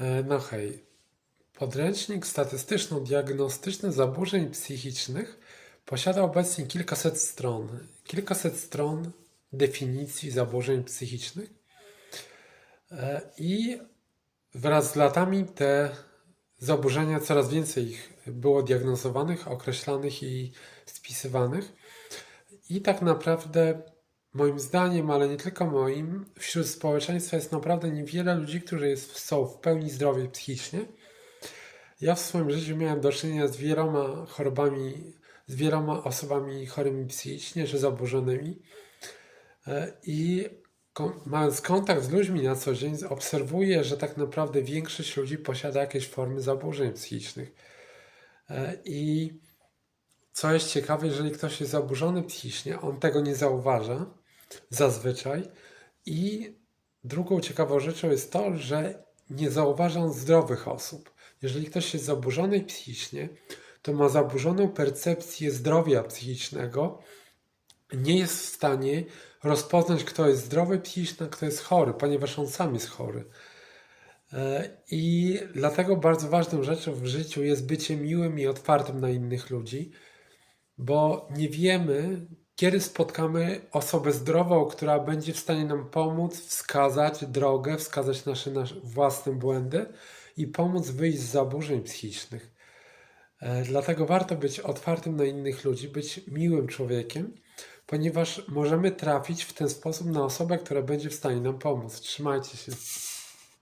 E, No hej. Podręcznik statystyczno-diagnostyczny zaburzeń psychicznych posiada obecnie kilkaset stron. Kilkaset stron definicji zaburzeń psychicznych. E, I wraz z latami te zaburzenia, coraz więcej ich było diagnozowanych, określanych i spisywanych. I tak naprawdę, moim zdaniem, ale nie tylko moim, wśród społeczeństwa jest naprawdę niewiele ludzi, którzy jest, są w pełni zdrowi psychicznie. Ja w swoim życiu miałem do czynienia z wieloma chorobami, z wieloma osobami chorymi psychicznie czy zaburzonymi. E, I mając kontakt z ludźmi na co dzień, obserwuję, że tak naprawdę większość ludzi posiada jakieś formy zaburzeń psychicznych. E, I co jest ciekawe, jeżeli ktoś jest zaburzony psychicznie, on tego nie zauważa zazwyczaj. I drugą ciekawą rzeczą jest to, że nie zauważa on zdrowych osób. Jeżeli ktoś jest zaburzony psychicznie, to ma zaburzoną percepcję zdrowia psychicznego, nie jest w stanie rozpoznać, kto jest zdrowy psychicznie, a kto jest chory, ponieważ on sam jest chory. E, I dlatego bardzo ważną rzeczą w życiu jest bycie miłym i otwartym na innych ludzi, bo nie wiemy, kiedy spotkamy osobę zdrową, która będzie w stanie nam pomóc, wskazać drogę, wskazać nasze, nasze własne błędy i pomóc wyjść z zaburzeń psychicznych. E, Dlatego warto być otwartym na innych ludzi, być miłym człowiekiem, ponieważ możemy trafić w ten sposób na osobę, która będzie w stanie nam pomóc. Trzymajcie się.